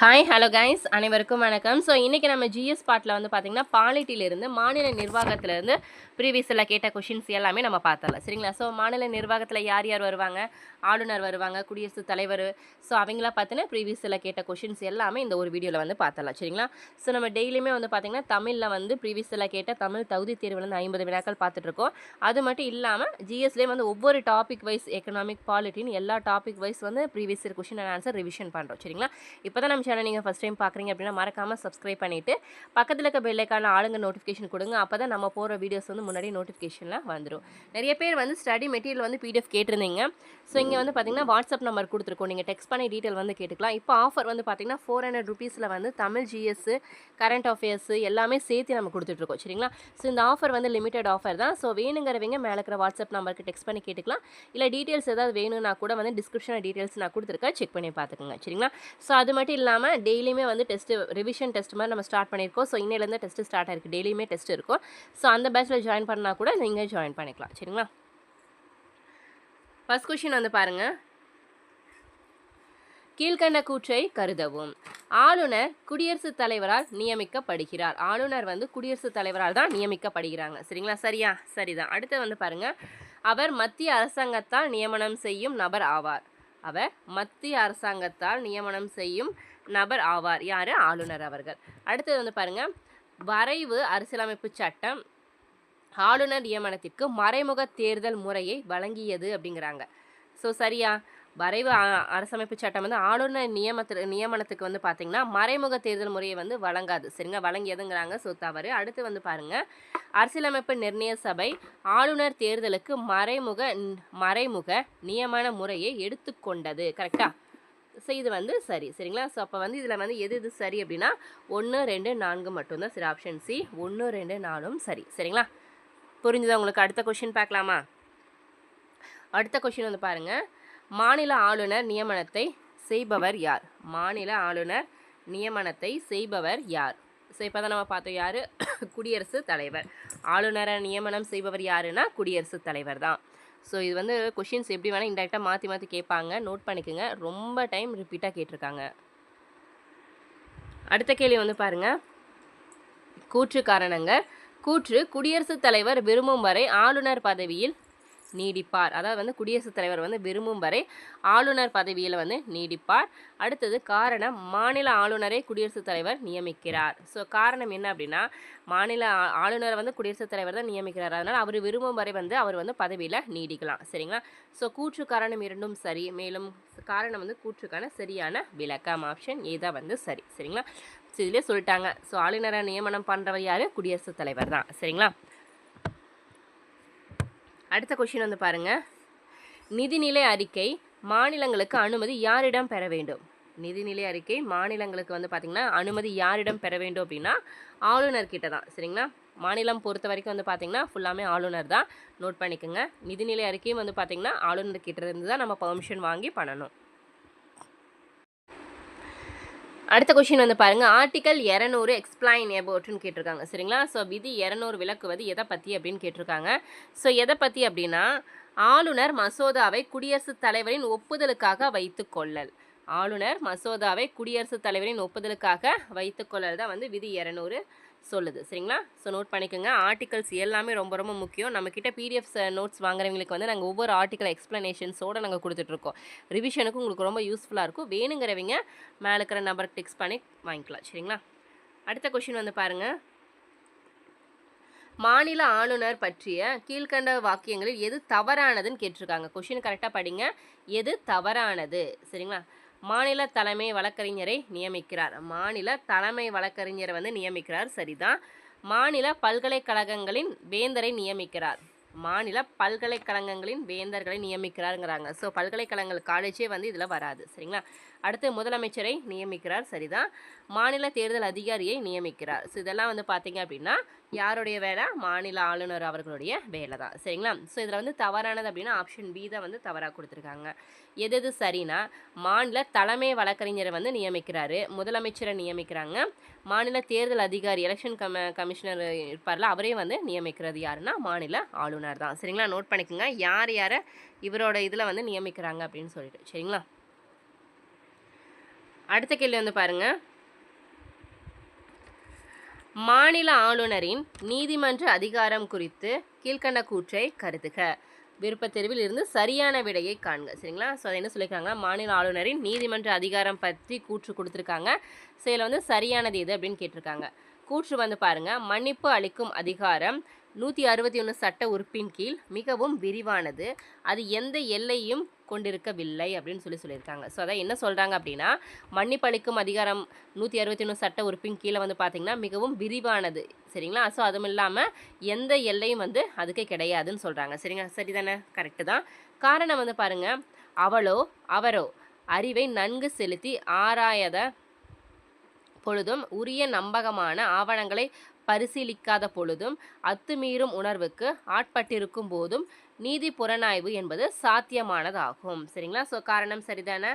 Hi hello guys அனைவருக்கும் வணக்கம். So இன்றைக்கி நம்ம ஜிஎஸ் பாட்டில் வந்து பார்த்திங்கன்னா பாலிட்டியிலிருந்து மாநில நிர்வாகத்திலேருந்து ப்ரீவியஸில் கேட்ட கொஷின்ஸ் எல்லாமே நம்ம பார்த்தரலாம் சரிங்களா? ஸோ மாநில நிர்வாகத்தில் யார் யார் வருவாங்க? ஆளுநர் வருவாங்க குடியரசுத் தலைவர். ஸோ அவங்கள பார்த்தினா ப்ரீவியஸில் கேட்ட கொஷின்ஸ் எல்லாமே இந்த ஒரு வீடியோவில் வந்து பார்த்துடலாம். சரிங்களா? ஸோ நம்ம டெய்லியுமே வந்து பார்த்திங்கன்னா தமிழில் வந்து ப்ரீவியஸில் கேட்ட தமிழ் தகுதி தேர்வில் வந்து ஐம்பது வினாக்கள் பார்த்துட்ருக்கோம் அது மட்டும் இல்லாமல் ஜிஎஸ்லேயே வந்து ஒவ்வொரு டாபிக் வைஸ் எக்கனாமிக் பாலிட்டின்னு எல்லா டாபிக் வைஸ் வந்து previous question and answer revision பண்ணுறோம் சரிங்களா? இப்போ தான் நம்ம சேனல் நீங்கள் ஃபஸ்ட் டைம் பார்க்குறீங்க அப்படின்னா மறக்காமல் சப்ஸ்கிரைப் பண்ணிவிட்டு பக்கத்தில் இருக்க பெல்லைக்கான ஆளுங்க நோட்டிஃபிகேஷன் கொடுங்க. அப்போ தான் நம்ம போகிற வீடியோஸ் வந்து முன்னாடி நோட்டிஃபிகேஷனில் வந்துடும் நிறைய பேர் வந்து ஸ்டடி மெட்டீரியல் வந்து பிடிஎஃப் கேட்டிருந்தீங்க. ஸோ இங்கே வந்து பார்த்தீங்கன்னா வாட்ஸ்அப் நம்பர் கொடுத்துருக்கோம். நீங்கள் டெக்ஸ்ட் பண்ணி டீட்டெயில் வந்து கேட்டுக்கலாம். இப்போ ஆஃபர் வந்து பார்த்தீங்கன்னா ஃபோர் ஹண்ட்ரட் ருபீஸில் வந்து தமிழ் ஜிஎஸ் கரண்ட் அஃபேர்ஸ் எல்லாமே சேர்த்து நம்ம கொடுத்துட்ருக்கோம். சரிங்களா? ஸோ இந்த ஆஃபர் வந்து லிமிட்டட் ஆஃபர் தான். ஸோ வேணுங்கிறவங்க மேலே இருக்கிற வாட்ஸ்அப் நம்பருக்கு டெக்ஸ்ட் பண்ணி கேட்டுக்கலாம். இல்லை டீட்டெயில்ஸ் ஏதாவது வேணும்னா கூட வந்து டிஸ்கிரிப்ஷனில் டீட்டெயில்ஸ் நான் கொடுத்துருக்கேன். செக் பண்ணி பார்த்துக்கோங்க. சரிங்களா? ஸோ அது மட்டும் இல்லாமல் டெய்லியுமே வந்து டெஸ்ட்டு ரிவிஷன் டெஸ்ட் மாதிரி நம்ம ஸ்டார்ட் பண்ணியிருக்கோம். ஸோ இன்னிலேருந்து டெஸ்ட்டு ஸ்டார்ட் ஆயிருக்கு. டெய்லியுமே டெஸ்ட் இருக்கும். ஸோ அந்த பேட்சில் ஜாயின் பண்ணால் கூட நீங்கள் ஜாயின் பண்ணிக்கலாம். சரிங்களா? ஃபஸ்ட் கொஷின் வந்து பாருங்கள் கீழ்கண்ட கூற்றை கருதவும். ஆளுநர் குடியரசுத் தலைவரால் நியமிக்கப்படுகிறார். ஆளுநர் வந்து குடியரசுத் தலைவரால் தான் நியமிக்கப்படுகிறாங்க. சரிங்களா? சரியா? சரிதான். அடுத்து வந்து பாருங்க. அவர் மத்திய அரசாங்கத்தால் நியமனம் செய்யும் நபர் ஆவார். அவர் மத்திய அரசாங்கத்தால் நியமனம் செய்யும் நபர் ஆவார். யார்? ஆளுநர் அவர்கள். அடுத்தது வந்து பாருங்க. வரைவு அரசியலமைப்பு சட்டம் ஆளுநர் நியமனத்திற்கு மறைமுக தேர்தல் முறையை வழங்கியது அப்படிங்கிறாங்க. ஸோ சரியா? வரைவு அரசமைப்பு சட்டம் வந்து ஆளுநர் நியமத்து நியமனத்துக்கு வந்து பார்த்திங்கன்னா மறைமுக தேர்தல் முறையை வந்து வழங்காது. சரிங்க? வழங்கியதுங்கிறாங்க. ஸோ தவறு. அடுத்து வந்து பாருங்க. அரசியலமைப்பு நிர்ணய சபை ஆளுநர் தேர்தலுக்கு மறைமுக மறைமுக நியமன முறையை எடுத்துக்கொண்டது. கரெக்டாக ஸோ இது வந்து சரி சரிங்களா? ஸோ அப்போ வந்து இதில் வந்து எது எது சரி அப்படின்னா ஒன்று ரெண்டு நான்கு மட்டும்தான் சரி ஆப்ஷன் சி ஒன்று ரெண்டு நாலும் சரி சரிங்களா? புரிஞ்சுதா உங்களுக்கு அடுத்த கொஷின் பார்க்கலாமா? அடுத்த கொஷின் வந்து பாருங்க. மாநில ஆளுநர் நியமனத்தை செய்பவர் யார்? மாநில ஆளுநர் நியமனத்தை செய்பவர் யார்? ஸோ இப்போ தான் நம்ம பார்த்தோம் யார்? குடியரசுத் தலைவர். ஆளுநரை நியமனம் செய்பவர் யாருன்னா குடியரசுத் தலைவர் தான். ஸோ இது வந்து கொஷின்ஸ் எப்படி வேணால் இன்டெரக்டாக மாற்றி மாற்றி கேட்பாங்க. நோட் பண்ணிக்கோங்க. ரொம்ப டைம் ரிப்பீட்டாக கேட்டிருக்காங்க. அடுத்த கேள்வி வந்து பாருங்க. கூற்று காரணங்கள் கூற்று குடியரசுத் தலைவர் விரும்பும் வரை ஆளுநர் பதவியில் நீடிப்பார். அதாவது வந்து குடியரசுத் தலைவர் வந்து விரும்பும் வரை ஆளுநர் பதவியில் வந்து நீடிப்பார். அடுத்தது காரணம் மாநில ஆளுநரை குடியரசுத் தலைவர் நியமிக்கிறார். ஸோ காரணம் என்ன அப்படின்னா மாநில ஆ- ஆளுநரை வந்து குடியரசுத் தலைவர் தான் நியமிக்கிறார். அதனால் அவர் விரும்பும் வரை வந்து அவர் வந்து பதவியில் நீடிக்கலாம். சரிங்களா? ஸோ கூற்று காரணம் இரண்டும் சரி. மேலும் காரணம் வந்து கூற்றுக்கான சரியான விளக்கம். ஆப்ஷன் ஏ வந்து சரி. சரிங்களா? ஸோ இதிலே சொல்லிட்டாங்க. ஸோ ஆளுநரை நியமனம் பண்ணுறவர் யார்? குடியரசுத் தலைவர் தான். சரிங்களா? அடுத்த கொஷின் வந்து பாருங்க. நிதிநிலை அறிக்கை மாநிலங்களுக்கு அனுமதி யாரிடம் பெற வேண்டும்? நிதிநிலை அறிக்கை மாநிலங்களுக்கு வந்து பார்த்திங்கன்னா அனுமதி யாரிடம் பெற வேண்டும் அப்படின்னா ஆளுநர்கிட்ட தான். சரிங்களா? மாநிலம் பொறுத்த வரைக்கும் வந்து பார்த்திங்கன்னா ஃபுல்லாமே ஆளுநர் தான். நோட் பண்ணிக்கோங்க. நிதிநிலை அறிக்கையும் வந்து பார்த்திங்கன்னா ஆளுநர்கிட்ட இருந்து தான் நம்ம பெர்மிஷன் வாங்கி பண்ணணும். அடுத்த கொஷின் வந்து பாருங்கள் ஆர்டிக்கல் இரநூறு எக்ஸ்பிளைன் எபோட்னு கேட்டிருக்காங்க. சரிங்களா? ஸோ விதி இரநூறு விளக்குவது எதை பற்றி அப்படின்னு கேட்டிருக்காங்க. ஸோ எதை பற்றி அப்படின்னா ஆளுநர் மசோதாவை குடியரசுத் தலைவரின் ஒப்புதலுக்காக வைத்து கொள்ளல். ஆளுநர் மசோதாவை குடியரசுத் தலைவரின் ஒப்புதலுக்காக வைத்துக்கொள்ளல் தான் வந்து விதி இரநூறு. சொல்லுது. சரிங்களா? ஸோ நோட் பண்ணிக்கோங்க. ஆர்டிகல்ஸ் எல்லாமே ரொம்ப ரொம்ப முக்கியம். நம்மக்கிட்ட பிடிஎஃப் நோட்ஸ் வாங்குறவங்களுக்கு வந்து நாங்கள் ஒவ்வொரு ஆர்டிக்கல் எக்ஸ்ப்ளனேஷன்ஸோடு நாங்கள் கொடுத்துட்ருக்கோம். ரிவிஷனுக்கு உங்களுக்கு ரொம்ப யூஸ்ஃபுல்லாக இருக்கும். வேணுங்கிறவங்க மேலே இருக்கிற நம்பருக்கு டெக்ஸ்ட் பண்ணி வாங்கிக்கலாம். சரிங்களா? அடுத்த கொஷின் வந்து பாருங்கள் மாநில ஆளுநர் பற்றிய கீழ்க்கண்ட வாக்கியங்களில் எது தவறானதுன்னு கேட்டிருக்காங்க. கொஷின் கரெக்டாக படிங்க. எது தவறானது? சரிங்களா? மாநில தலைமை வழக்கறிஞரை நியமிக்கிறார். மாநில தலைமை வழக்கறிஞரை வந்து நியமிக்கிறார். சரிதான். மாநில பல்கலைக்கழகங்களின் வேந்தரை நியமிக்கிறார். மாநில பல்கலைக்கழகங்களின் வேந்தர்களை நியமிக்கிறாருங்கிறாங்க. ஸோ பல்கலைக்கழகங்கள் காலேஜே வந்து இதில் வராது. சரிங்களா? அடுத்து முதலமைச்சரை நியமிக்கிறார். சரிதான். மாநில தேர்தல் அதிகாரியை நியமிக்கிறார். ஸோ இதெல்லாம் வந்து பார்த்தீங்க அப்படின்னா யாருடைய வேலை? மாநில ஆளுநர் அவர்களுடைய வேலை தான் சரிங்களா? ஸோ இதில் வந்து தவறானது அப்படின்னா ஆப்ஷன் பி தான் வந்து தவறாக கொடுத்துருக்காங்க. எது எது சரினா மாநில தலைமை வழக்கறிஞரை வந்து நியமிக்கிறாரு. முதலமைச்சரை நியமிக்கிறாங்க. மாநில தேர்தல் அதிகாரி எலெக்ஷன் கம கமிஷனர் இருப்பார்ல அவரே வந்து நியமிக்கிறது யாருன்னா மாநில ஆளுநர் தான் சரிங்களா? நோட் பண்ணிக்கோங்க. யார் யாரை இவரோட இதில் வந்து நியமிக்கிறாங்க அப்படின்னு சொல்லிட்டு. சரிங்களா? அடுத்த கேள்வி வந்து பாருங்க. மாநில ஆளுநரின் நீதிமன்ற அதிகாரம் குறித்து கீழ்க்கண்ட கூற்றை கருதுக. விருப்பத் தேர்வில் இருந்து சரியான விடையை காண்க. சரிங்களா? ஸோ அதை என்ன சொல்லியிருக்காங்க மாநில ஆளுநரின் நீதிமன்ற அதிகாரம் பற்றி கூற்று கொடுத்துருக்காங்க. ஸோ இதில் வந்து சரியானது எது அப்படின்னு கேட்டிருக்காங்க. கூற்று வந்து பாருங்க. மன்னிப்பு அளிக்கும் அதிகாரம் நூற்றி அறுபத்தி ஒன்று சட்ட உறுப்பின் கீழ் மிகவும் விரிவானது. அது எந்த எல்லையும் கொண்டிருக்கவில்லை அப்படின்னு சொல்லி சொல்லியிருக்காங்க. ஸோ அதான் என்ன சொல்கிறாங்க அப்படின்னா மன்னிப்பளிக்கும் அதிகாரம் நூற்றி அறுபத்தி ஒன்று சட்ட உறுப்பின் கீழே வந்து பார்த்திங்கன்னா மிகவும் விரிவானது. சரிங்களா? ஸோ அதுவும் இல்லாமல் எந்த எல்லையும் வந்து அதுக்கு கிடையாதுன்னு சொல்கிறாங்க சரிங்களா? சரிதானே? கரெக்டு தான். காரணம் வந்து பாருங்கள் அவளோ அவரோ அறிவை நன்கு செலுத்தி ஆராயத பொழுதும் உரிய நம்பகமான ஆவணங்களை பரிசீலிக்காத பொழுதும் அத்துமீறும் உணர்வுக்கு ஆட்பட்டிருக்கும் போதும் நீதி புலனாய்வு என்பது சாத்தியமானதாகும். சரிங்களா? ஸோ காரணம் சரிதானே?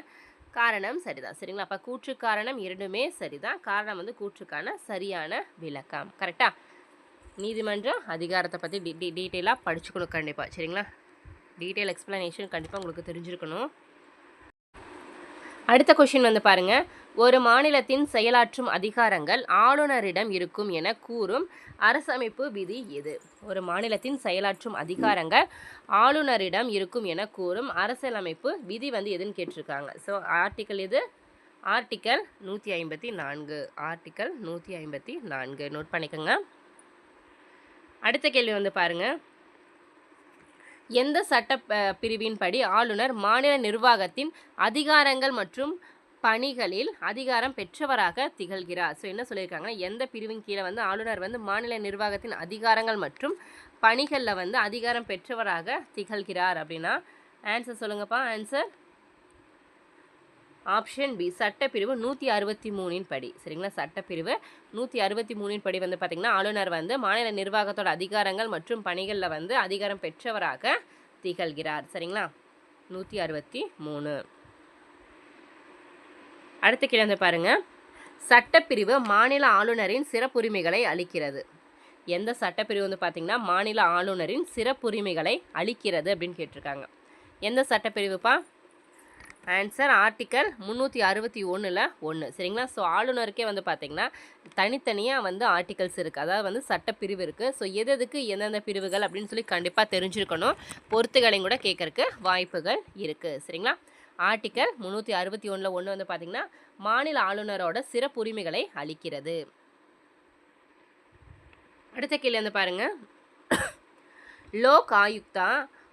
காரணம் சரிதான். சரிங்களா? அப்போ கூற்று காரணம் இரண்டுமே சரிதான். காரணம் வந்து கூற்றுக்கான சரியான விளக்கம். கரெக்டா நீதிமன்றம் அதிகாரத்தை பற்றி டீ டீட்டெயிலாக படிச்சுக்கணும் கண்டிப்பாக சரிங்களா? டீட்டெயில் எக்ஸ்ப்ளனேஷன் கண்டிப்பாக உங்களுக்கு தெரிஞ்சிருக்கணும். அடுத்த கொஷின் வந்து பாருங்க. ஒரு மாநிலத்தின் செயலாற்றும் அதிகாரங்கள் ஆளுநரிடம் இருக்கும் என கூறும் அரசமைப்பு விதி எது? ஒரு மாநிலத்தின் செயலாற்றும் அதிகாரங்கள் ஆளுநரிடம் இருக்கும் என கூறும் அரசியலமைப்பு விதி வந்து எதுன்னு கேட்டிருக்காங்க. ஸோ ஆர்டிக்கல் இது ஆர்டிக்கல் நூற்றி ஐம்பத்தி நான்கு. ஆர்டிக்கல் நூற்றி ஐம்பத்தி நான்கு. நோட் பண்ணிக்கோங்க. அடுத்த கேள்வி வந்து பாருங்கள் எந்த சட்ட பிரிவின்படி ஆளுநர் மாநில நிர்வாகத்தின் அதிகாரங்கள் மற்றும் பணிகளில் அதிகாரம் பெற்றவராக திகழ்கிறார். ஸோ என்ன சொல்லியிருக்காங்கன்னா எந்த பிரிவின் கீழே வந்து ஆளுநர் வந்து மாநில நிர்வாகத்தின் அதிகாரங்கள் மற்றும் பணிகளில் வந்து அதிகாரம் பெற்றவராக திகழ்கிறார் அப்படின்னா ஆன்சர் சொல்லுங்கப்பா ஆன்சர் ஆப்ஷன் பி சட்டப்பிரிவு நூற்றி அறுபத்தி மூணின் படி. சரிங்களா? சட்டப்பிரிவு நூற்றி அறுபத்தி மூணின் படி வந்து பார்த்திங்கன்னா ஆளுநர் வந்து மாநில நிர்வாகத்தோட அதிகாரங்கள் மற்றும் பணிகளில் வந்து அதிகாரம் பெற்றவராக திகழ்கிறார். சரிங்களா? நூற்றி அறுபத்தி மூணு. அடுத்த கிழந்து பாருங்கள் சட்டப்பிரிவு மாநில ஆளுநரின் சிறப்புரிமைகளை அளிக்கிறது. எந்த சட்டப்பிரிவு வந்து பார்த்திங்கன்னா மாநில ஆளுநரின் சிறப்புரிமைகளை அளிக்கிறது அப்படின்னு கேட்டிருக்காங்க. எந்த சட்டப்பிரிவுப்பா? ஆன்சர் ஆர்டிக்கல் முந்நூற்றி அறுபத்தி ஒன்றில் ஒன்று சரிங்களா? ஸோ ஆளுநருக்கே வந்து பார்த்திங்கன்னா தனித்தனியாக வந்து ஆர்டிகல்ஸ் இருக்குது அதாவது வந்து சட்டப்பிரிவு இருக்குது ஸோ எது எதுக்கு எந்தெந்த பிரிவுகள் அப்படின்னு சொல்லி கண்டிப்பாக தெரிஞ்சிருக்கணும். பொறுத்துகளையும் கூட கேட்குறக்கு வாய்ப்புகள் இருக்குது சரிங்களா? ஆர்டிக்கல் முந்நூற்றி அறுபத்தி ஒன்றில் ஒன்று வந்து பார்த்திங்கன்னா மாநில ஆளுநரோட சிறப்புரிமைகளை அளிக்கிறது. அடுத்த கேள்வி வந்து பாருங்கள் லோக் ஆயுக்தா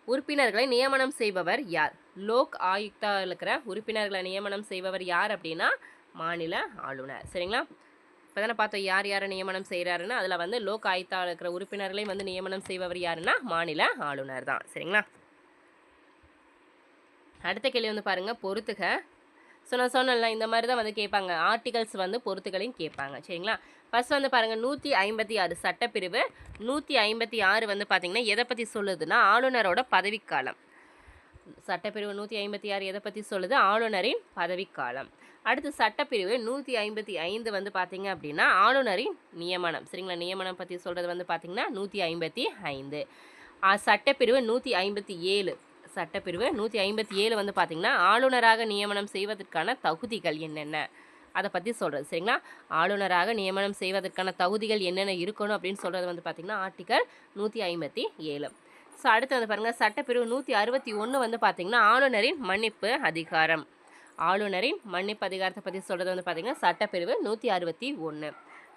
உறுப்பினர்களை நியமனம் செய்பவர் யார்? லோக் ஆயுக்தா இருக்கிற உறுப்பினர்களை நியமனம் செய்பவர் யார் அப்படின்னா மாநில ஆளுநர். சரிங்களா? இப்போ தானே பார்த்தோம் யார் யாரை நியமனம் செய்கிறாருன்னு அதில் வந்து லோக் ஆயுக்தா இருக்கிற உறுப்பினர்களையும் வந்து நியமனம் செய்பவர் யாருன்னா மாநில ஆளுநர் தான். சரிங்களா? அடுத்த கேள்வி வந்து பாருங்க பொறுத்துக. ஸோ நான் சொன்னேன்ல இந்த மாதிரி தான் வந்து கேட்பாங்க. ஆர்டிகல்ஸ் வந்து பொறுத்துகளையும் கேட்பாங்க. சரிங்களா? ஃபஸ்ட் வந்து பாருங்கள் நூற்றி ஐம்பத்தி ஆறு சட்டப்பிரிவு நூற்றி ஐம்பத்தி ஆறு வந்து பார்த்திங்கன்னா எதை பற்றி சொல்லுதுன்னா ஆளுநரோட பதவிக்காலம். சட்டப்பிரிவு நூற்றி ஐம்பத்தி ஆறு எதை பற்றி சொல்லுது? ஆளுநரின் பதவிக்காலம். அடுத்து சட்டப்பிரிவு நூற்றி ஐம்பத்தி ஐந்து வந்து பார்த்திங்க அப்படின்னா ஆளுநரின் நியமனம். சரிங்களா? நியமனம் பற்றி சொல்கிறது வந்து பார்த்தீங்கன்னா நூற்றி ஐம்பத்தி ஐந்து. சட்டப்பிரிவு நூற்றி ஐம்பத்தி ஏழு. சட்டப்பிரிவு நூற்றி ஐம்பத்தி ஏழு வந்து பார்த்திங்கன்னா ஆளுநராக நியமனம் செய்வதற்கான தகுதிகள் என்னென்ன? அதை பற்றி சொல்கிறது சரிங்களா? ஆளுநராக நியமனம் செய்வதற்கான தகுதிகள் என்னென்ன இருக்கணும் அப்படின்னு சொல்கிறது வந்து பார்த்திங்கன்னா ஆர்டிக்கல் நூற்றி ஐம்பத்தி ஏழு. ஸோ அடுத்து வந்து பாருங்கள் சட்டப்பிரிவு நூற்றி அறுபத்தி ஒன்று வந்து பார்த்திங்கன்னா ஆளுநரின் மன்னிப்பு அதிகாரம். ஆளுநரின் மன்னிப்பு அதிகாரத்தை பற்றி சொல்கிறது வந்து பார்த்திங்கன்னா சட்டப்பிரிவு நூற்றி அறுபத்தி ஒன்று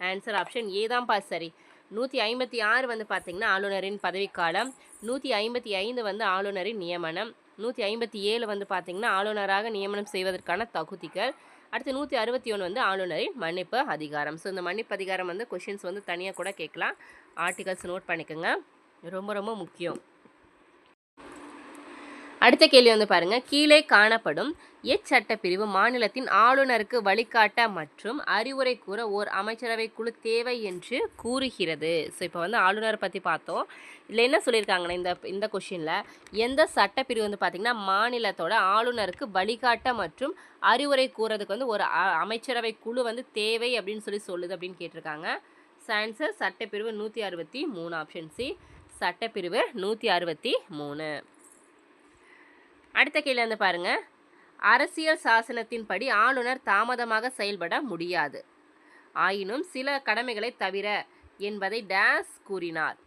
ஆன்சர் ஆப்ஷன் ஏ தான்ப்பா சரி. நூற்றி ஐம்பத்தி ஆறு வந்து பார்த்திங்கன்னா ஆளுநரின் பதவிக்காலம். நூற்றி ஐம்பத்தி ஐந்து வந்து ஆளுநரின் நியமனம். நூற்றி ஐம்பத்தி ஏழு வந்து பார்த்திங்கன்னா ஆளுநராக நியமனம் செய்வதற்கான தகுதிகள். அடுத்து நூற்றி அறுபத்தி ஒன்று வந்து ஆளுநரின் மன்னிப்பு அதிகாரம். ஸோ இந்த மன்னிப்பு அதிகாரம் வந்து கொஷின்ஸ் வந்து தனியாக கூட கேட்கலாம். ஆர்டிகல்ஸ் நோட் பண்ணிக்கோங்க. ரொம்ப ரொம்ப முக்கியம். அடுத்த கேள்வி வந்து பாருங்க. கீழே காணப்படும் எச்சட்டப்பிரிவு மாநிலத்தின் ஆளுநருக்கு வழிகாட்ட மற்றும் அறிவுரை கூற ஓர் அமைச்சரவை குழு தேவை என்று கூறுகிறது. ஸோ இப்போ வந்து ஆளுநரை பற்றி பார்த்தோம். இதில் என்ன சொல்லியிருக்காங்கன்னா இந்த இந்த கொஷினில் எந்த சட்டப்பிரிவு வந்து பார்த்திங்கன்னா மாநிலத்தோட ஆளுநருக்கு வழிகாட்ட மற்றும் அறிவுரை கூறதுக்கு வந்து ஒரு அ- அமைச்சரவை குழு வந்து தேவை அப்படின்னு சொல்லி சொல்லுது அப்படின்னு கேட்டிருக்காங்க. சயின்ஸு சட்டப்பிரிவு நூற்றி அறுபத்தி மூணு ஆப்ஷன் சி சட்டப்பிரிவு நூற்றி அறுபத்தி மூணு. அடுத்த கேள்வி வந்து பாருங்க. அரசியல் சாசனத்தின்படி ஆளுநர் தாமதமாக செயல்பட முடியாது. ஆயினும் சில கடமைகளை தவிர என்பதை டேஸ் கூறினார்.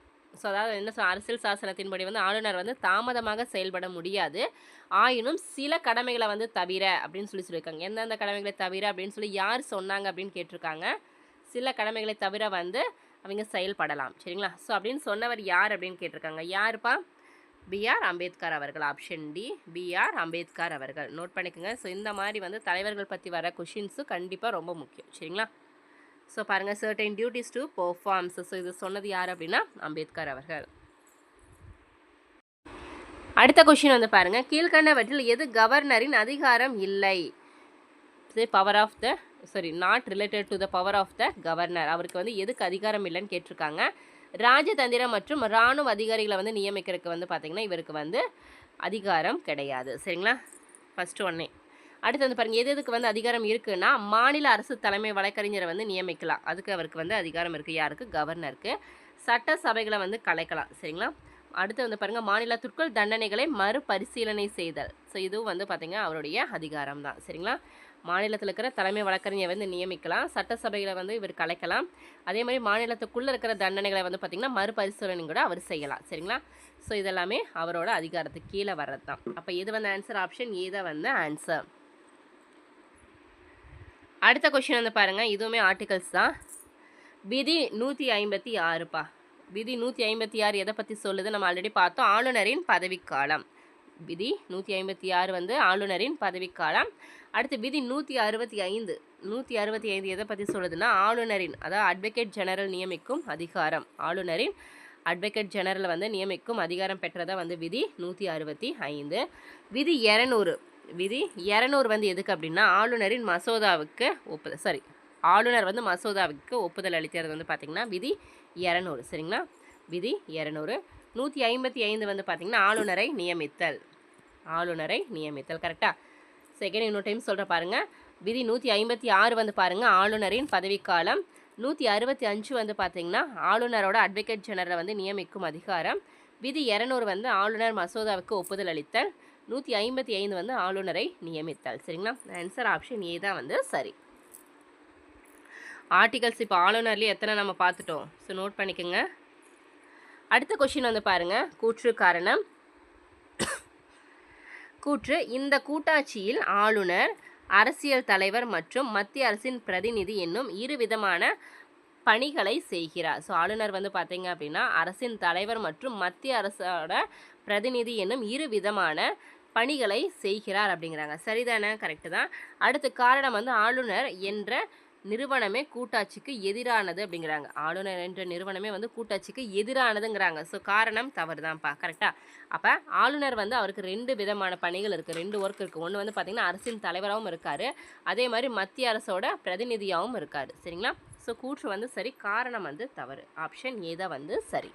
ஸோ அதாவது என்ன சொல் அரசியல் சாசனத்தின்படி வந்து ஆளுநர் வந்து தாமதமாக செயல்பட முடியாது. ஆயினும் சில கடமைகளை வந்து தவிர அப்படின்னு சொல்லி சொல்லியிருக்காங்க. எந்தெந்த கடமைகளை தவிர அப்படின்னு சொல்லி யார் சொன்னாங்க அப்படின்னு கேட்டிருக்காங்க. சில கடமைகளை தவிர வந்து அவங்க செயல்படலாம். சரிங்களா? ஸோ அப்படின்னு சொன்னவர் யார் அப்படின்னு கேட்டிருக்காங்க. யாருப்பா? பிஆர் அம்பேத்கர் அவர்கள் ஆப்ஷன் டி பிஆர் அம்பேத்கர் அவர்கள். நோட் பண்ணிக்கோங்க. ஸோ இந்த மாதிரி வந்து தலைவர்கள் பற்றி வர கொஷின்ஸும் கண்டிப்பாக ரொம்ப முக்கியம். சரிங்களா? ஸோ பாருங்கள் certain duties to performs so இது சொன்னது யார் அப்படின்னா அம்பேத்கர் அவர்கள். அடுத்த கொஷின் வந்து பாருங்கள் கீழ்கண்டவற்றில் எது கவர்னரின் அதிகாரம் இல்லை? Power of the sorry not related to the power of the governor அவருக்கு வந்து எதுக்கு அதிகாரம் இல்லைன்னு கேட்டிருக்காங்க. ராஜதந்திரம் மற்றும் இராணுவ அதிகாரிகளை வந்து நியமிக்கிறதுக்கு வந்து பார்த்திங்கன்னா இவருக்கு வந்து அதிகாரம் கிடையாது. சரிங்களா? ஃபஸ்ட்டு ஒன்னே அடுத்து வந்து பாருங்கள் எது எதுக்கு வந்து அதிகாரம் இருக்குன்னா மாநில அரசு தலைமை வழக்கறிஞரை வந்து நியமிக்கலாம். அதுக்கு அவருக்கு வந்து அதிகாரம் இருக்குது யாருக்கு? கவர்னருக்கு. சட்டசபைகளை வந்து கலைக்கலாம். சரிங்களா? அடுத்து வந்து பாருங்கள் மாநிலத்திற்குள் தண்டனைகளை மறுபரிசீலனை செய்தல். ஸோ இதுவும் வந்து பார்த்திங்கன்னா அவருடைய அதிகாரம் தான். சரிங்களா? மாநிலத்தில் இருக்கிற தலைமை வழக்கறிஞர் வந்து நியமிக்கலாம். சட்டசபைகளை வந்து இவர் கலைக்கலாம். அதே மாதிரி மாநிலத்துக்குள்ளே இருக்கிற தண்டனைகளை வந்து பார்த்திங்கன்னா மறுபரிசீலனை கூட அவர் செய்யலாம். சரிங்களா? ஸோ இதெல்லாமே அவரோட அதிகாரத்துக்கு கீழே வர்றது தான் அப்போ எது வந்து ஆன்சர் ஆப்ஷன் இதை வந்து ஆன்சர் அடுத்த கொஷின் வந்து பாருங்கள் இதுவுமே ஆர்டிகல்ஸ் தான். விதி நூற்றி ஐம்பத்தி ஆறுப்பா. விதி நூற்றி ஐம்பத்தி ஆறு எதை பற்றி சொல்லுது? நம்ம ஆல்ரெடி பார்த்தோம். ஆளுநரின் பதவிக்காலம். விதி நூற்றி ஐம்பத்தி ஆறு வந்து ஆளுநரின் பதவிக்காலம். அடுத்து விதி நூற்றி அறுபத்தி ஐந்து. நூற்றி அறுபத்தி ஐந்து எதை பற்றி சொல்லுதுன்னா ஆளுநரின் அதாவது அட்வொகேட் ஜெனரல் நியமிக்கும் அதிகாரம். ஆளுநரின் அட்வொகேட் ஜெனரல் வந்து நியமிக்கும் அதிகாரம் பெற்றதாக வந்து விதி நூற்றி அறுபத்தி ஐந்து. விதி இரநூறு. விதி இரநூறு வந்து எதுக்கு அப்படின்னா ஆளுநரின் மசோதாவுக்கு ஒப்புதல் சாரி ஆளுநர் வந்து மசோதாவுக்கு ஒப்புதல் அளிக்கிறது வந்து பார்த்திங்கன்னா விதி இரநூறு. சரிங்களா? விதி இரநூறு. நூற்றி ஐம்பத்தி ஐந்து வந்து பார்த்திங்கன்னா ஆளுநரை நியமித்தல். ஆளுநரை நியமித்தல் கரெக்டாக செகண்ட் இன்னொரு டைம் சொல்கிற பாருங்கள் விதி நூற்றி ஐம்பத்தி ஆறு வந்து பாருங்கள் ஆளுநரின் பதவிக்காலம். நூற்றி அறுபத்தி அஞ்சு வந்து பார்த்திங்கன்னா ஆளுநரோட அட்வொகேட் ஜெனரலை வந்து நியமிக்கும் அதிகாரம். விதி இரநூறு வந்து ஆளுநர் மசோதாவுக்கு ஒப்புதல் அளித்தல். நூற்றி ஐம்பத்தி ஐந்து வந்து ஆளுநரை நியமித்தல். சரிங்களா? ஆன்சர் ஆப்ஷன் ஏ தான் வந்து சரி. ஆர்டிகல்ஸ் இப்போ ஆளுநர்லேயே எத்தனை நம்ம பார்த்துட்டோம். ஸோ நோட் பண்ணிக்கோங்க. அடுத்த கொஷின் வந்து பாருங்கள் கூற்று காரணம். கூற்று இந்த கூட்டாட்சியில் ஆளுநர் அரசியல் தலைவர் மற்றும் மத்திய அரசின் பிரதிநிதி என்னும் இரு விதமான பணிகளை செய்கிறார். ஸோ ஆளுநர் வந்து பார்த்தீங்க அப்படின்னா அரசின் தலைவர் மற்றும் மத்திய அரசோட பிரதிநிதி என்னும் இரு விதமான பணிகளை செய்கிறார் அப்படிங்கிறாங்க. சரிதானே? கரெக்டு தான். அடுத்து காரணம் வந்து ஆளுநர் என்ற நிறுவனமே கூட்டாட்சிக்கு எதிரானது அப்படிங்கிறாங்க. ஆளுநர் என்ற நிறுவனமே வந்து கூட்டாட்சிக்கு எதிரானதுங்கிறாங்க. ஸோ காரணம் தவறு தான்ப்பா கரெக்டாக அப்போ ஆளுநர் வந்து அவருக்கு ரெண்டு விதமான பணிகள் இருக்குது ரெண்டு ஒர்க் இருக்குது ஒன்று வந்து பார்த்திங்கன்னா அரசின் தலைவராகவும் இருக்கார். அதே மாதிரி மத்திய அரசோட பிரதிநிதியாகவும் இருக்கார். சரிங்களா? ஸோ கூற்று வந்து சரி காரணம் வந்து தவறு. ஆப்ஷன் ஏ தான் வந்து சரி.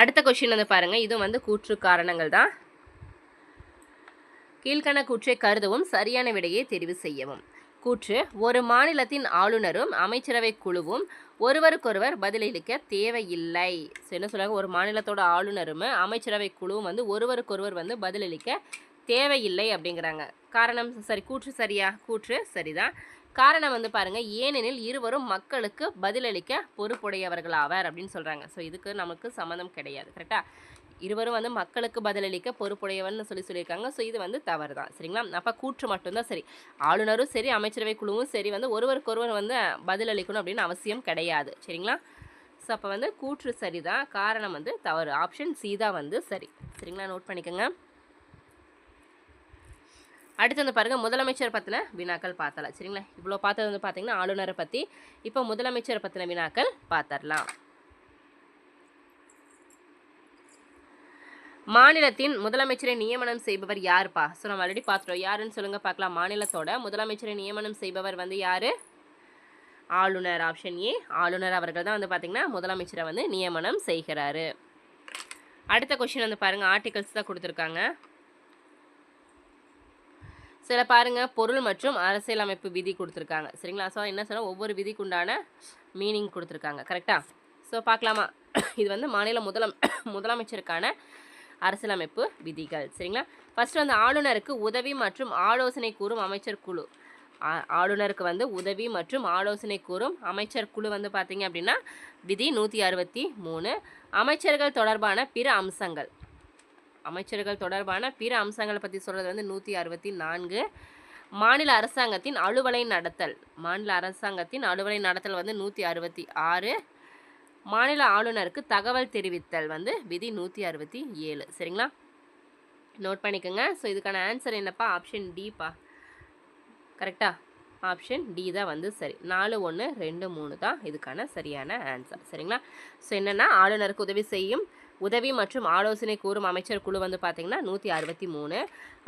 அடுத்த கொஷின் வந்து பாருங்கள் இது வந்து கூற்று காரணங்கள் தான். கீழ்கண கூற்றை கருதவும் சரியான விடையை தெரிவு செய்யவும். கூற்று ஒரு மாநிலத்தின் ஆளுநரும் அமைச்சரவை குழுவும் ஒருவருக்கொருவர் பதிலளிக்க தேவையில்லை. ஸோ என்ன சொல்கிறாங்க ஒரு மாநிலத்தோட ஆளுநரும் அமைச்சரவை குழுவும் வந்து ஒருவருக்கொருவர் வந்து பதிலளிக்க தேவையில்லை அப்படிங்கிறாங்க. காரணம் சரி கூற்று சரியா? கூற்று சரிதான். காரணம் வந்து பாருங்க ஏனெனில் இருவரும் மக்களுக்கு பதிலளிக்க பொறுப்புடையவர்களாவர் அப்படின்னு சொல்கிறாங்க ஸோ இதுக்கு நமக்கு சம்மந்தம் கிடையாது கரெக்டாக இருவரும் வந்து மக்களுக்கு பதிலளிக்க பொறுப்புடையவன் சொல்லி சொல்லியிருக்காங்க. ஸோ இது வந்து தவறு தான் சரிங்களா? அப்போ கூற்று மட்டும்தான் சரி. ஆளுநரும் சரி அமைச்சரவை குழுவும் சரி வந்து ஒருவருக்கொருவர் வந்து பதிலளிக்கணும் அப்படின்னு அவசியம் கிடையாது. சரிங்களா? ஸோ அப்போ வந்து கூற்று சரிதான். காரணம் வந்து தவறு. ஆப்ஷன் சி தான் வந்து சரி. சரிங்களா? நோட் பண்ணிக்கோங்க. அடுத்து வந்து பாருங்கள் முதலமைச்சர் பற்றின வினாக்கள் பார்த்தலாம் சரிங்களா? இவ்வளோ பார்த்தது வந்து பார்த்தீங்கன்னா ஆளுநரை பற்றி இப்போ முதலமைச்சர் பற்றின வினாக்கள் பார்த்துடலாம். மாநிலத்தின் முதலமைச்சரை நியமனம் செய்பவர் யாருப்பா? ஸோ நம்ம ஆல்ரெடி பார்த்துட்டோம். யாருன்னு சொல்லுங்கள் பார்க்கலாம். மாநிலத்தோட முதலமைச்சரை நியமனம் செய்பவர் வந்து யார்? ஆளுநர் ஆப்ஷன் ஏ. ஆளுநர் அவர்கள் தான் வந்து பார்த்திங்கன்னா முதலமைச்சரை வந்து நியமனம் செய்கிறாரு. அடுத்த கொஷின் வந்து பாருங்கள் ஆர்டிகல்ஸ் தான் கொடுத்துருக்காங்க. சில பாருங்க பொருள் மற்றும் அரசியலமைப்பு விதி கொடுத்துருக்காங்க. சரிங்களா? ஸோ என்ன சொல்ல ஒவ்வொரு விதிக்கு உண்டான மீனிங் கொடுத்துருக்காங்க கரெக்டாக ஸோ பார்க்கலாமா? இது வந்து மாநில முதலம் முதலமைச்சருக்கான அரசியலமைப்பு விதிகள். சரிங்களா? ஃபஸ்ட்டு வந்து ஆளுநருக்கு உதவி மற்றும் ஆலோசனை கூறும் அமைச்சர் குழு. ஆ- ஆளுநருக்கு வந்து உதவி மற்றும் ஆலோசனை கூறும் அமைச்சர் குழு வந்து பார்த்தீங்க அப்படின்னா விதி நூற்றி அறுபத்தி மூணு. அமைச்சர்கள் தொடர்பான பிற அம்சங்கள். அமைச்சர்கள் தொடர்பான பிற அம்சங்களை பற்றி சொல்கிறது வந்து நூற்றி அறுபத்தி நான்கு. மாநில அரசாங்கத்தின் அலுவலை நடத்தல். மாநில அரசாங்கத்தின் அலுவலை நடத்தல் வந்து நூற்றி அறுபத்தி ஆறு. மாநில ஆளுநருக்கு தகவல் தெரிவித்தல் வந்து விதி நூற்றி அறுபத்தி ஏழு. சரிங்களா? நோட் பண்ணிக்கோங்க. ஸோ இதுக்கான ஆன்சர் என்னப்பா? ஆப்ஷன் டிப்பா கரெக்டா ஆப்ஷன் டி தான் வந்து சரி. நாலு ஒன்று ரெண்டு மூணு தான் இதுக்கான சரியான ஆன்சர் சரிங்களா? ஸோ என்னென்னா ஆளுநருக்கு உதவி செய்யும் உதவி மற்றும் ஆலோசனை கூறும் அமைச்சர் குழு வந்து பார்த்திங்கன்னா நூற்றி அறுபத்தி மூணு.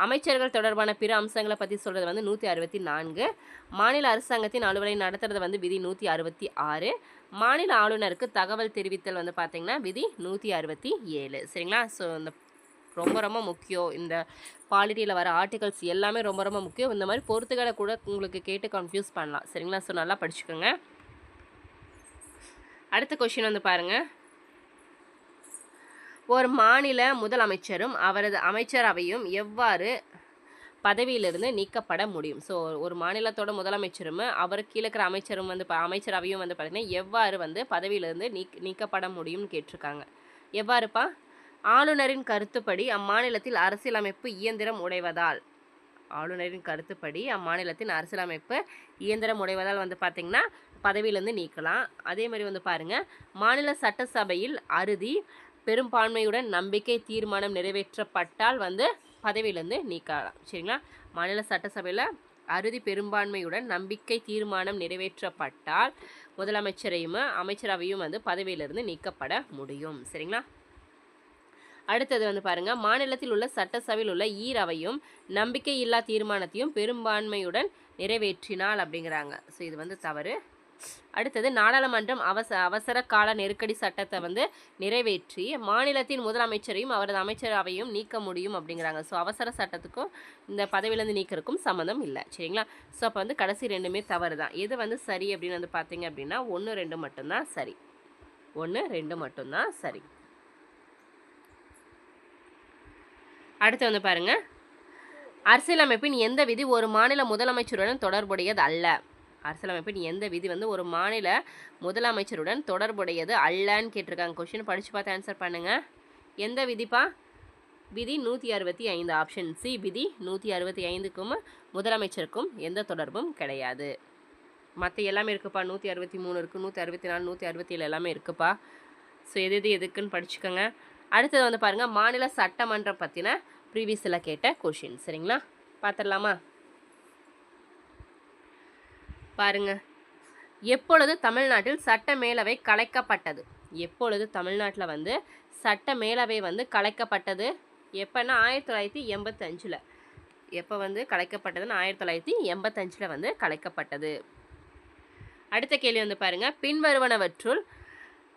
அமைச்சர்கள் தொடர்பான பிற அம்சங்களை பற்றி சொல்கிறது வந்து நூற்றி அறுபத்தி நான்கு. மாநில அரசாங்கத்தின் அலுவலை நடத்துறது வந்து விதி நூற்றி அறுபத்தி ஆறு. மாநில ஆளுநருக்கு தகவல் தெரிவித்தல் வந்து பார்த்திங்கன்னா விதி நூற்றி அறுபத்தி ஏழு. சரிங்களா? ஸோ இந்த ரொம்ப ரொம்ப முக்கியம். இந்த பாலிட்டியில் வர ஆர்டிகல்ஸ் எல்லாமே ரொம்ப ரொம்ப முக்கியம். இந்த மாதிரி பொறுத்துக்களை கூட உங்களுக்கு கேட்டு கன்ஃபியூஸ் பண்ணலாம். சரிங்களா? ஸோ நல்லா படிச்சுக்கோங்க. அடுத்த கொஷின் வந்து பாருங்கள் ஒரு மாநில முதலமைச்சரும் அவரது அமைச்சரவையும் எவ்வாறு பதவியிலிருந்து நீக்கப்பட முடியும். ஸோ ஒரு மாநிலத்தோட முதலமைச்சரும் அவருக்கு கீழே இருக்கிற அமைச்சரும் வந்து அமைச்சரவையும் வந்து பார்த்திங்கன்னா எவ்வாறு வந்து பதவியிலிருந்து நீக் நீக்கப்பட முடியும்னு கேட்டிருக்காங்க. எவ்வாறுப்பா? ஆளுநரின் கருத்துப்படி அம்மாநிலத்தில் அரசியலமைப்பு இயந்திரம் உடைவதால். ஆளுநரின் கருத்துப்படி அம்மாநிலத்தின் அரசியலமைப்பு இயந்திரம் உடைவதால் வந்து பார்த்திங்கன்னா பதவியிலேருந்து நீக்கலாம். அதே மாதிரி வந்து பாருங்கள் மாநில சட்டசபையில் அறுதி பெரும்பான்மையுடன் நம்பிக்கை தீர்மானம் நிறைவேற்றப்பட்டால் வந்து பதவியிலேருந்து நீக்கலாம். சரிங்களா? மாநில சட்டசபையில் அறுதி பெரும்பான்மையுடன் நம்பிக்கை தீர்மானம் நிறைவேற்றப்பட்டால் முதலமைச்சரையும் அமைச்சரவையும் வந்து பதவியிலிருந்து நீக்கப்பட முடியும். சரிங்களா? அடுத்தது வந்து பாருங்கள் மாநிலத்தில் உள்ள சட்டசபையில் உள்ள ஈரவையும் நம்பிக்கை இல்லா தீர்மானத்தையும் பெரும்பான்மையுடன் நிறைவேற்றினால் அப்படிங்கிறாங்க. ஸோ இது வந்து தவறு. அடுத்தது நாடாளுமன்றம் அவச அவசர கால நெருக்கடி சட்டத்தை வந்து நிறைவேற்றி மாநிலத்தின் முதலமைச்சரையும் அவரது அமைச்சரவையும் நீக்க முடியும் அப்படிங்கிறாங்க. ஸோ அவசர சட்டத்துக்கும் இந்த பதவியிலேருந்து நீக்கிறதுக்கும் சம்மந்தம் இல்லை. சரிங்களா? ஸோ அப்போ வந்து கடைசி ரெண்டுமே தவறு தான். எது வந்து சரி அப்படின்னு வந்து பார்த்தீங்க அப்படின்னா ஒன்று ரெண்டு மட்டும்தான் சரி. ஒன்று ரெண்டு மட்டும்தான் சரி. அடுத்து வந்து பாருங்க. அரசியலமைப்பின் எந்த விதி ஒரு மாநில முதலமைச்சருடன் தொடர்புடையது அல்ல. அரசியலமைப்பின் எந்த விதி வந்து ஒரு மாநில முதலமைச்சருடன் தொடர்புடையது அல்லன்னு கேட்டிருக்காங்க. கொஷின் படித்து பார்த்து ஆன்சர் பண்ணுங்கள் எந்த விதிப்பா? விதி நூற்றி அறுபத்தி ஐந்து ஆப்ஷன் சி விதி நூற்றி அறுபத்தி ஐந்துக்கும் முதலமைச்சருக்கும் எந்த தொடர்பும் கிடையாது. மற்ற எல்லாமே இருக்குப்பா. நூற்றி அறுபத்தி மூணு இருக்குது நூற்றி அறுபத்தி நாலு நூற்றி அறுபத்தி ஏழு எல்லாமே இருக்குப்பா. ஸோ எது எது எதுக்குன்னு படிச்சுக்கோங்க. அடுத்தது வந்து பாருங்கள் மாநில சட்டமன்றம் பற்றின ப்ரீவியஸில் கேட்ட கொஷின் சரிங்களா? பார்த்துடலாமா? பாருங்க. எப்பொழுது தமிழ்நாட்டில் சட்ட மேலவை கலைக்கப்பட்டது? எப்பொழுது தமிழ்நாட்டில் வந்து சட்ட மேலவை வந்து கலைக்கப்பட்டது? எப்போன்னா ஆயிரத்தி தொள்ளாயிரத்தி எண்பத்தஞ்சில் எப்போ வந்து கலைக்கப்பட்டதுன்னு ஆயிரத்தி தொள்ளாயிரத்தி எண்பத்தஞ்சில் வந்து கலைக்கப்பட்டது. அடுத்த கேள்வி வந்து பாருங்கள் பின்வருவனவற்றுள்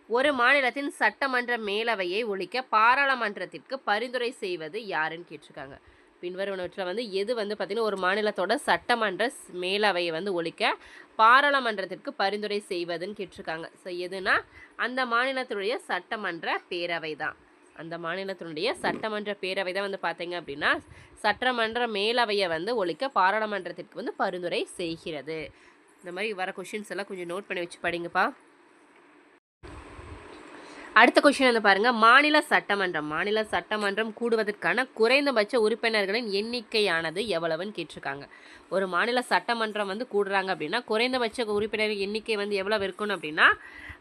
ஒரு மாநிலத்தின் சட்டமன்ற மேலவையை ஒழிக்க பாராளுமன்றத்திற்கு பரிந்துரை செய்வது யாருன்னு கேட்டிருக்காங்க. பின்வருவனவற்றில் வந்து எது வந்து பார்த்திங்கன்னா ஒரு மாநிலத்தோட சட்டமன்ற மேலவையை வந்து ஒழிக்க பாராளுமன்றத்திற்கு பரிந்துரை செய்வதுன்னு கேட்டிருக்காங்க. ஸோ எதுனா அந்த மாநிலத்தினுடைய சட்டமன்ற பேரவை தான் அந்த மாநிலத்தினுடைய சட்டமன்ற பேரவை தான் வந்து பார்த்தீங்க அப்படின்னா சட்டமன்ற மேலவையை வந்து ஒழிக்க பாராளுமன்றத்திற்கு வந்து பரிந்துரை செய்கிறது. இந்த மாதிரி வர கொஷின்ஸ் எல்லாம் கொஞ்சம் நோட் பண்ணி வச்சு படிங்கப்பா. அடுத்த கொஷின் வந்து பாருங்க. மாநில சட்டமன்றம். மாநில சட்டமன்றம் கூடுவதற்கான குறைந்தபட்ச உறுப்பினர்களின் எண்ணிக்கையானது எவ்வளவுன்னு கேட்டிருக்காங்க. ஒரு மாநில சட்டமன்றம் வந்து கூடுறாங்க அப்படின்னா குறைந்தபட்ச உறுப்பினர் எண்ணிக்கை வந்து எவ்வளவு இருக்கணும் அப்படின்னா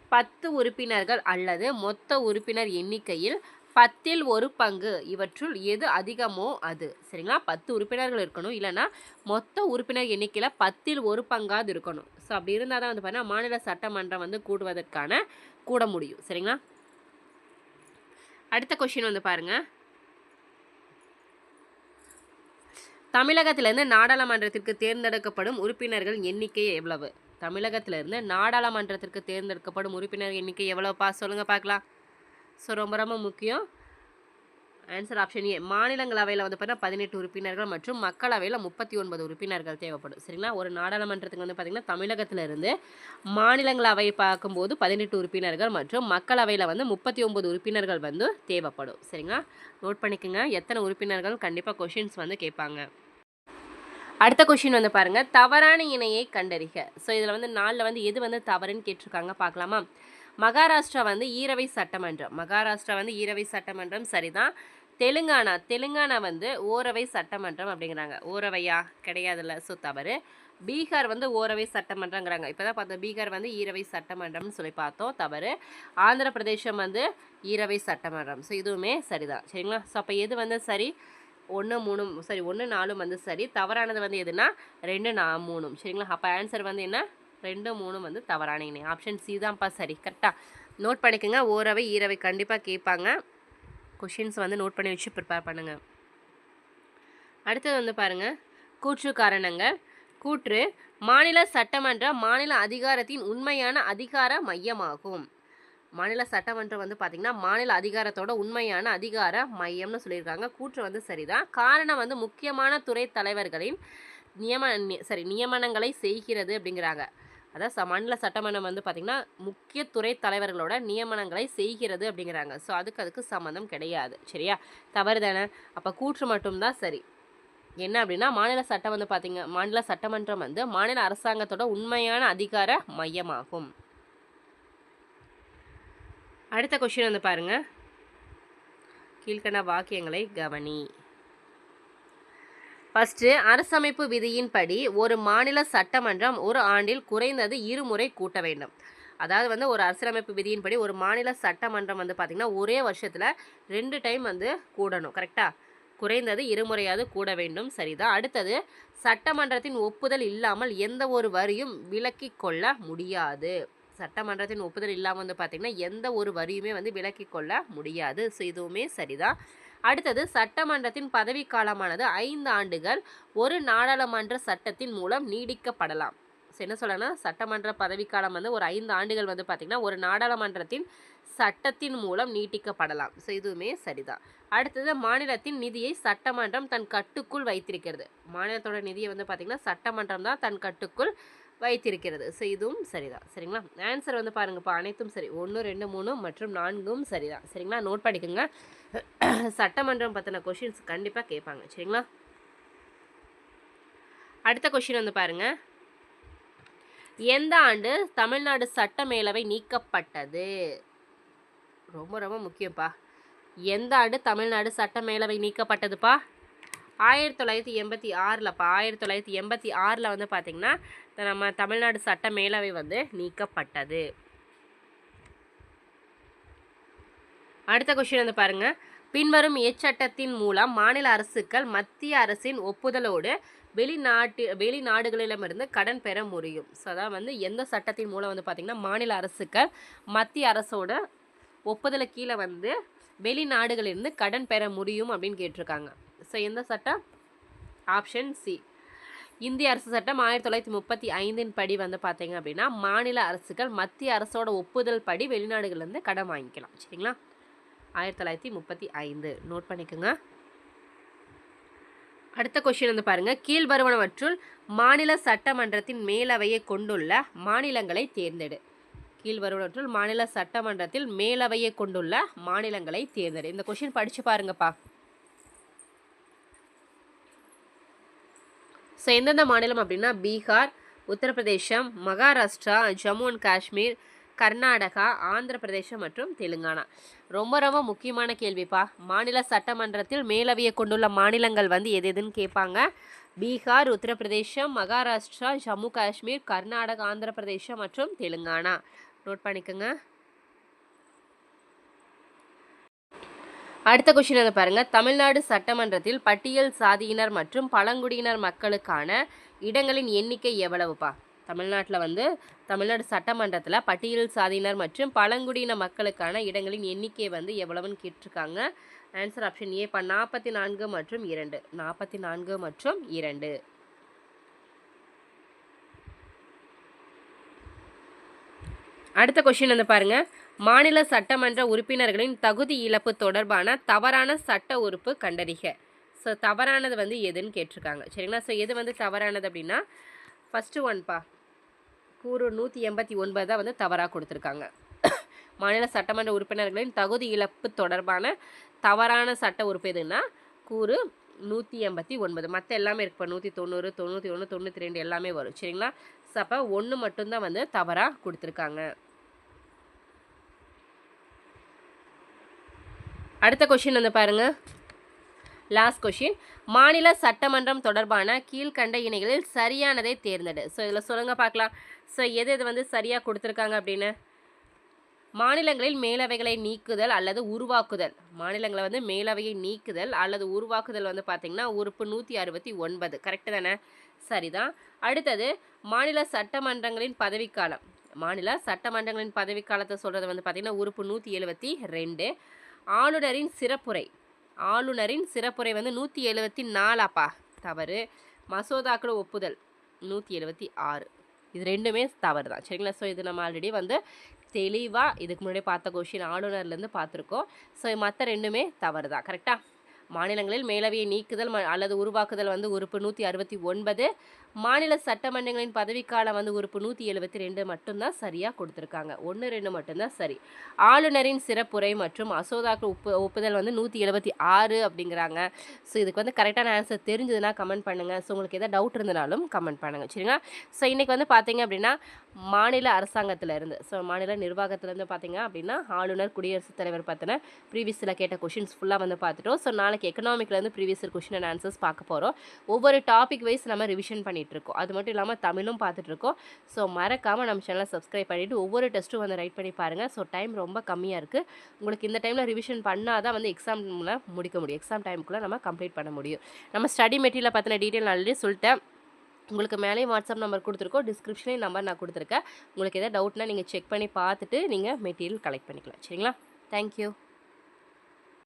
பத்து உறுப்பினர்கள் அல்லது மொத்த உறுப்பினர் எண்ணிக்கையில் பத்தில் ஒரு பங்கு. இவற்றுள் எது அதிகமோ அது. சரிங்களா? பத்து உறுப்பினர்கள் இருக்கணும். இல்லைன்னா மொத்த உறுப்பினர் எண்ணிக்கையில் பத்தில் ஒரு பங்காவது இருக்கணும். ஸோ அப்படி இருந்தால் தான் வந்து பார்த்தீங்கன்னா மாநில சட்டமன்றம் வந்து கூடுவதற்கான கூட முடியும். சரிங்களா? அடுத்த கொஷின் வந்து பாருங்க. தமிழகத்திலிருந்து நாடாளுமன்றத்திற்கு தேர்ந்தெடுக்கப்படும் உறுப்பினர்கள் எண்ணிக்கை எவ்வளவு? தமிழகத்திலிருந்து நாடாளுமன்றத்திற்கு தேர்ந்தெடுக்கப்படும் உறுப்பினர் எண்ணிக்கை எவ்வளோப்பா சொல்லுங்கள் பார்க்கலாம். ஸோ ரொம்ப ரொம்ப முக்கியம். ஆன்சர் ஆப்ஷன் ஏ மாநிலங்களவையில் வந்து பார்த்தீங்கன்னா பதினெட்டு உறுப்பினர்கள் மற்றும் மக்களவையில் முப்பத்தி ஒன்பது உறுப்பினர்கள் தேவைப்படும். சரிங்களா? ஒரு நாடாளுமன்றத்துக்கு வந்து பார்த்திங்கன்னா தமிழகத்துல இருந்து மாநிலங்களவை பார்க்கும்போது பதினெட்டு உறுப்பினர்கள் மற்றும் மக்களவையில் வந்து முப்பத்தி ஒன்பது உறுப்பினர்கள் வந்து தேவைப்படும். சரிங்களா? நோட் பண்ணிக்கோங்க. எத்தனை உறுப்பினர்கள்? கண்டிப்பாக கொஷின்ஸ் வந்து கேட்பாங்க. அடுத்த கொஷின் வந்து பாருங்கள் தவறான இணையை கண்டறிக. ஸோ இதில் வந்து நாளில் வந்து எது வந்து தவறுன்னு கேட்டிருக்காங்க பார்க்கலாமா? மகாராஷ்டிரா வந்து ஈரவை சட்டமன்றம். மகாராஷ்டிரா வந்து ஈரவை சட்டமன்றம் சரிதான். தெலுங்கானா தெலுங்கானா வந்து ஓரவை சட்டமன்றம் அப்படிங்கிறாங்க. ஓரவையா? கிடையாதுல்ல ஸோ தவறு. பீகார் வந்து ஓரவை சட்டமன்றங்கிறாங்க. இப்போ தான் பார்த்தோம் பீகார் வந்து ஈரவை சட்டமன்றம்னு சொல்லி பார்த்தோம் தவறு. ஆந்திர பிரதேசம் வந்து ஈரவை சட்டமன்றம். ஸோ இதுவுமே சரிதான். சரிங்களா? ஸோ அப்போ எது வந்து சரி? ஒன்று மூணும் சரி ஒன்று நாலும் வந்து சரி. தவறானது வந்து எதுனா ரெண்டு நா மூணும். சரிங்களா? அப்போ ஆன்சர் வந்து என்ன? ரெண்டு மூணும் வந்து தவறான இணை. ஆப்ஷன் சி தான்ப்பா சரி. கரெக்டாக நோட் பண்ணிக்கோங்க. ஓரவை ஈரவை கண்டிப்பாக கேட்பாங்க. கொஷின்ஸ் வந்து நோட் பண்ணி வச்சு ப்ரிப்பேர் பண்ணுங்கள் அடுத்தது வந்து பாருங்கள் கூற்று காரணங்கள். கூற்று மாநில சட்டமன்ற மாநில அதிகாரத்தின் உண்மையான அதிகார மையமாகும். மாநில சட்டமன்றம் வந்து பார்த்திங்கன்னா மாநில அதிகாரத்தோட உண்மையான அதிகார மையம்னு சொல்லியிருக்காங்க. கூற்று வந்து சரிதான். காரணம் வந்து முக்கியமான துறை தலைவர்களின் நியம நி- சரி நியமனங்களை செய்கிறது அப்படிங்கிறாங்க. அதான் ச- மாநில சட்டமன்றம் வந்து பார்த்திங்கன்னா முக்கிய துறை தலைவர்களோட நியமனங்களை செய்கிறது அப்படிங்கிறாங்க. ஸோ அதுக்கு அதுக்கு சம்மந்தம் கிடையாது. சரியா? தவறு தானே அப்போ கூற்று மட்டும்தான் சரி. என்ன அப்படின்னா மாநில சட்டம் வந்து பார்த்திங்க மாநில சட்டமன்றம் வந்து மாநில அரசாங்கத்தோட உண்மையான அதிகார மையமாகும். அடுத்த கொஷின் வந்து பாருங்க. கீழ்க்கண்ட வாக்கியங்களை கவனி. ஃபஸ்ட்டு அரசமைப்பு விதியின்படி ஒரு மாநில சட்டமன்றம் ஒரு ஆண்டில் குறைந்தது இருமுறை கூட்ட வேண்டும். அதாவது வந்து ஒரு அரசியலமைப்பு விதியின்படி ஒரு மாநில சட்டமன்றம் வந்து பார்த்திங்கன்னா ஒரே வருஷத்தில் ரெண்டு டைம் வந்து கூடணும் கரெக்டாக குறைந்தது இருமுறையாவது கூட வேண்டும் சரிதான் அடுத்தது சட்டமன்றத்தின் ஒப்புதல் இல்லாமல் எந்த ஒரு வரியும் விலக்கி கொள்ள முடியாது. சட்டமன்றத்தின் ஒப்புதல் இல்லாமல் வந்து பார்த்திங்கன்னா எந்த ஒரு வரியுமே வந்து விலக்கி கொள்ள முடியாது. ஸோ இதுவுமே சரிதான் அடுத்தது சட்டமன்றத்தின் பதவிக்காலமானது ஐந்து ஆண்டுகள். ஒரு நாடாளுமன்ற சட்டத்தின் மூலம் நீடிக்கப்படலாம். என்ன சொல்லனா சட்டமன்ற பதவிக்காலம் வந்து ஒரு ஐந்து ஆண்டுகள் வந்து பார்த்திங்கன்னா ஒரு நாடாளுமன்றத்தின் சட்டத்தின் மூலம் நீட்டிக்கப்படலாம். ஸோ இதுவுமே சரிதான். அடுத்தது மாநிலத்தின் நிதியை சட்டமன்றம் தன் கட்டுக்குள் வைத்திருக்கிறது. மாநிலத்தோட நிதியை வந்து பார்த்திங்கன்னா சட்டமன்றம் தான் தன் கட்டுக்குள் வைத்திருக்கிறது. ஸோ இதுவும் சரிதான். சரிங்களா? ஆன்சர் வந்து பாருங்கப்பா அனைத்தும் சரி. ஒன்று ரெண்டு மூணு மற்றும் நான்கும் சரிதான். சரிங்களா? நோட் பண்ணிக்கோங்க. சட்டமன்றம் பற்றின கொஷின்ஸ் கண்டிப்பாக கேட்பாங்க. சரிங்களா? அடுத்த கொஷின் வந்து பாருங்க. எந்த ஆண்டு தமிழ்நாடு சட்ட மேலவை நீக்கப்பட்டது? ரொம்ப ரொம்ப முக்கியம்ப்பா. எந்த ஆண்டு தமிழ்நாடு சட்ட மேலவை நீக்கப்பட்டதுப்பா? ஆயிரத்தி தொள்ளாயிரத்தி எண்பத்தி ஆறில்ப்பா ஆயிரத்தி தொள்ளாயிரத்தி எண்பத்தி ஆறில் வந்து பார்த்திங்கன்னா நம்ம தமிழ்நாடு சட்ட மேலவை வந்து நீக்கப்பட்டது. அடுத்த கொஸ்டின் வந்து பாருங்கள் பின்வரும் இச்சட்டத்தின் மூலம் மாநில அரசுகள் மத்திய அரசின் ஒப்புதலோடு வெளிநாட்டு வெளிநாடுகளிடமிருந்து கடன் பெற முடியும். ஸோ அதான் வந்து எந்த சட்டத்தின் மூலம் வந்து பார்த்திங்கன்னா மாநில அரசுகள் மத்திய அரசோட ஒப்புதலை கீழே வந்து வெளிநாடுகளிலிருந்து கடன் பெற முடியும் அப்படின்னு கேட்டிருக்காங்க. ஸோ எந்த சட்டம் ஆப்ஷன் சி இந்திய அரசு சட்டம் ஆயிரத்தி தொள்ளாயிரத்தி முப்பத்தி ஐந்தின் படி வந்து பார்த்தீங்க அப்படின்னா மாநில அரசுகள் மத்திய அரசோட ஒப்புதல் படி வெளிநாடுகள்லேருந்து கடன் வாங்கிக்கலாம். சரிங்களா? ஆயிரத்தி தொள்ளாயிரத்தி முப்பத்தி ஐந்து. நோட் பண்ணிக்கோங்க. அடுத்த கொஸ்டின் வந்து பாருங்க. கீழ்வருவனவற்றுள் மாநில சட்டமன்றத்தின் மேலவையை கொண்டுள்ள மாநிலங்களை தேர்ந்தெடு. கீழ்வருவனவற்றுள் மாநில சட்டமன்றத்தில் மேலவையை கொண்டுள்ள மாநிலங்களை தேர்ந்தெடு. இந்த கொஷின் படித்து பாருங்கப்பா. ஸோ எந்தெந்த மாநிலம் அப்படின்னா பீகார் உத்தரப்பிரதேசம் மகாராஷ்டிரா ஜம்மு அண்ட் காஷ்மீர் கர்நாடகா ஆந்திர பிரதேசம் மற்றும் தெலுங்கானா. ரொம்ப ரொம்ப முக்கியமான கேள்விப்பா. மாநில சட்டமன்றத்தில் மேலவையை கொண்டுள்ள மாநிலங்கள் வந்து எது எதுன்னு கேட்பாங்க. பீகார் உத்தரப்பிரதேசம் மகாராஷ்டிரா ஜம்மு காஷ்மீர் கர்நாடகா ஆந்திர பிரதேசம் மற்றும் தெலுங்கானா. நோட் பண்ணிக்கோங்க. அடுத்த கொஷின் வந்து பாருங்க. தமிழ்நாடு சட்டமன்றத்தில் பட்டியல் சாதியினர் மற்றும் பழங்குடியினர் மக்களுக்கான இடங்களின் எண்ணிக்கை எவ்வளவுப்பா? தமிழ்நாட்டில் வந்து தமிழ்நாடு சட்டமன்றத்தில் பட்டியல் சாதியினர் மற்றும் பழங்குடியின மக்களுக்கான இடங்களின் எண்ணிக்கை வந்து எவ்வளவுன்னு கேட்டிருக்காங்க. ஆன்சர் ஆப்ஷன் ஏ இப்போ நாற்பத்தி நான்கு மற்றும் இரண்டு. நாற்பத்தி நான்கு மற்றும் இரண்டு. அடுத்த கொஷின் வந்து பாருங்க. மாநில சட்டமன்ற உறுப்பினர்களின் தகுதி இழப்பு தொடர்பான தவறான சட்ட உறுப்பு கண்டறிக. ஸோ தவறானது வந்து எதுன்னு கேட்டிருக்காங்க. சரிங்களா? ஸோ எது வந்து தவறானது அப்படின்னா ஃபஸ்ட்டு ஒன்ப்பா கூறு நூற்றி எண்பத்தி ஒன்பது தான் வந்து தவறாக கொடுத்துருக்காங்க. மாநில சட்டமன்ற உறுப்பினர்களின் தகுதி இழப்பு தொடர்பான தவறான சட்ட உறுப்பு எதுன்னா கூறு நூற்றி எண்பத்தி ஒன்பது. மற்ற எல்லாமே இருக்கு. இப்போ நூற்றி தொண்ணூறு தொண்ணூற்றி ஒன்று தொண்ணூற்றி ரெண்டு எல்லாமே வரும். சரிங்களா? ஸோ அப்போ ஒன்று மட்டும்தான் வந்து தவறாக கொடுத்துருக்காங்க. அடுத்த கொஷின் வந்து பாருங்கள் லாஸ்ட் கொஷின் மாநில சட்டமன்றம் தொடர்பான கீழ்கண்ட இணைகளில் சரியானதை தேர்ந்தெடு. ஸோ இதில் சொல்லுங்கள் பார்க்கலாம். ஸோ எது எது வந்து சரியாக கொடுத்துருக்காங்க அப்படின்னு? மாநிலங்களில் மேலவைகளை நீக்குதல் அல்லது உருவாக்குதல். மாநிலங்களை வந்து மேலவையை நீக்குதல் அல்லது உருவாக்குதல் வந்து பார்த்திங்கன்னா உறுப்பு நூற்றி அறுபத்தி ஒன்பது. கரெக்டு தானே? சரிதான். அடுத்தது மாநில சட்டமன்றங்களின் பதவிக்காலம். மாநில சட்டமன்றங்களின் பதவிக்காலத்தை சொல்கிறது வந்து பார்த்திங்கன்னா உறுப்பு நூற்றி எழுபத்தி ரெண்டு. ஆளுநரின் சிறப்புரை. ஆளுநரின் சிறப்புரை வந்து நூற்றி எழுபத்தி நாலாப்பா தவறு. மசோதாக்கள் ஒப்புதல் நூற்றி எழுபத்தி ஆறு இது ரெண்டுமே தவறு தான் சரிங்களா? ஸோ இது நம்ம ஆல்ரெடி வந்து தெளிவாக இதுக்கு முன்னாடி பார்த்த கொஷின் ஆளுநர்லேருந்து பார்த்துருக்கோம். ஸோ மற்ற ரெண்டுமே தவறு தான் கரெக்டாக மாநிலங்களில் மேலவையை நீக்குதல் ம- அல்லது உருவாக்குதல் வந்து உறுப்பு நூற்றி அறுபத்தி ஒன்பது. மாநில சட்டமன்றங்களின் பதவிக்காலம் வந்து உறுப்பு நூற்றி எழுபத்தி ரெண்டு மட்டும்தான் சரியாக கொடுத்துருக்காங்க. ஒன்று ரெண்டு மட்டும்தான் சரி. ஆளுநரின் சிறப்புரை மற்றும் மசோதாக்கள் ஒப்பு ஒப்புதல் வந்து நூற்றி எழுபத்தி ஆறு அப்படிங்கிறாங்க. ஸோ இதுக்கு வந்து கரெக்டான ஆன்சர் தெரிஞ்சதுன்னா கமெண்ட் பண்ணுங்கள் ஸோ உங்களுக்கு எதாவது டவுட் இருந்தனாலும் கமெண்ட் பண்ணுங்கள் சரிங்களா? ஸோ இன்றைக்கி வந்து பார்த்தீங்க அப்படின்னா மாநில அரசாங்கத்தில் இருந்து. ஸோ மாநில நிர்வாகத்திலேருந்து பார்த்தீங்க அப்படின்னா ஆளுநர் குடியரசுத் தலைவர் பற்றின ப்ரீவியஸில் கேட்ட கொஷின்ஸ் ஃபுல்லாக வந்து பார்த்துட்டோம் ஸோ நாளைக்கு எக்கனாமிக்லேருந்து ப்ரீவியஸ் கொஷின் அண்ட் ஆன்சர்ஸ் பார்க்க போகிறோம் ஒவ்வொரு டாபிக் வைஸ் நம்ம ரிவிஷன் பண்ணிகிட்டு இருக்கோம். அது மட்டும் இல்லாமல் தமிழும் பார்த்துட்ருக்கோம் ஸோ மறக்காமல் நம்ம சேனலை சப்ஸ்கிரைப் பண்ணிவிட்டு ஒவ்வொரு டெஸ்ட்டும் வந்து ரைட் பண்ணி பாருங்கள் ஸோ டைம் ரொம்ப கம்மியாக இருக்குது உங்களுக்கு இந்த டைமில் ரிவிஷன் பண்ணால் தான் வந்து எக்ஸாமில் முடிக்க முடியும். எக்ஸாம் டைமுக்குள்ளே நம்ம கம்ப்ளீட் பண்ண முடியும். நம்ம ஸ்டடி மெட்டீரியல் பற்றின டீட்டெயில் ஆல்ரெடி சொல்லிட்டேன். உங்களுக்கு மேலேயும் வாட்ஸ்அப் நம்பர் கொடுத்துருக்கோம். டிஸ்கிரிப்ஷன்லேயும் நம்பர் நான் கொடுத்துருக்கேன். உங்களுக்கு எதாவது டவுட்னா நீங்கள் செக் பண்ணி பார்த்துட்டு நீங்கள் மெட்டீரியல் கலெக்ட் பண்ணிக்கலாம். சரிங்களா? தேங்க்யூ